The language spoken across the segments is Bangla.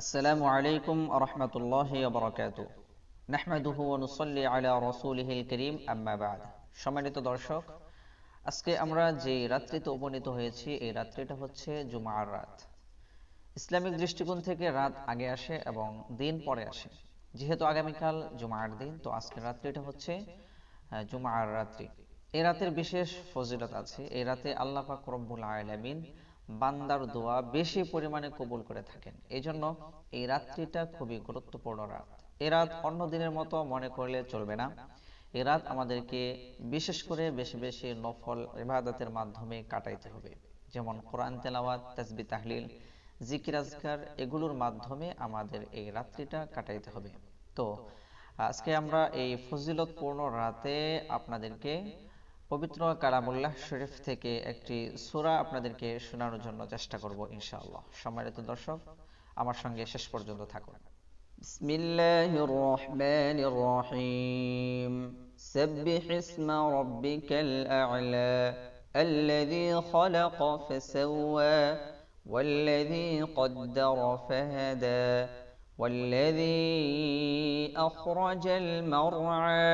আসসালামু আলাইকুম আরহামতুল্লাহ বরকাত নাহমাদুহু অনুসল্লি আলা রসুলহিল করিম, আম্মা বাদ। সম্মানিত দর্শক, আজকে আমরা যে রাত্রিতে উপনীত হয়েছি, এই রাত্রিটা হচ্ছে জুমার রাত। ইসলামিক দৃষ্টিকোণ থেকে রাত আগে আসে এবং দিন পরে আসে। যেহেতু আগামীকাল জুমার দিন, তো আজকের রাত্রিটা হচ্ছে জুমার রাত্রি। এই রাতের বিশেষ ফজিলত আছে, এই রাতে আল্লাহ পাক রব্বুল আলামিন বান্দার দোয়া বেশি পরিমাণে কবুল করে থাকেন। এই জন্য এই রাত্রিটা খুবই গুরুত্বপূর্ণ রাত। এই রাত অন্য দিনের মতো মনে করলে চলবে না। এই রাত আমাদেরকে বিশেষ করে বেশি বেশি নফল ইবাদতের মাধ্যমে কাটাইতে হবে। যেমন কোরআন তেলাওয়াত, তাসবি তাহলিল, জিকির আজকার, এগুলোর মাধ্যমে আমাদের এই রাত্রিটা কাটাইতে হবে। তো আজকে আমরা এই ফজিলতপূর্ণ রাতে আপনাদেরকে পবিত্র কালামুল্লাহ শরীফ থেকে একটি সূরা আপনাদেরকে শোনানোর জন্য চেষ্টা করব ইনশাআল্লাহ সম্মানিত দর্শক আমার সঙ্গে শেষ পর্যন্ত থাকুন بسم الله الرحمن الرحيم سبح اسم ربك الأعلى الذي خلق فسوى والذي قدر فهدى والذي أخرج المرعى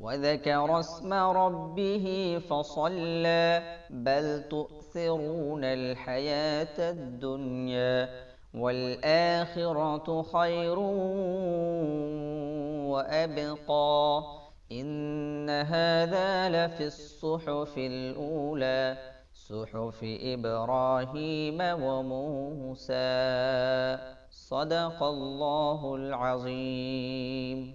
وذكر اسم ربه فصلى بل تؤثرون الحياة الدنيا والآخرة خير وأبقى إن هذا لفي الصحف الأولى صحف إبراهيم وموسى صدق الله العظيم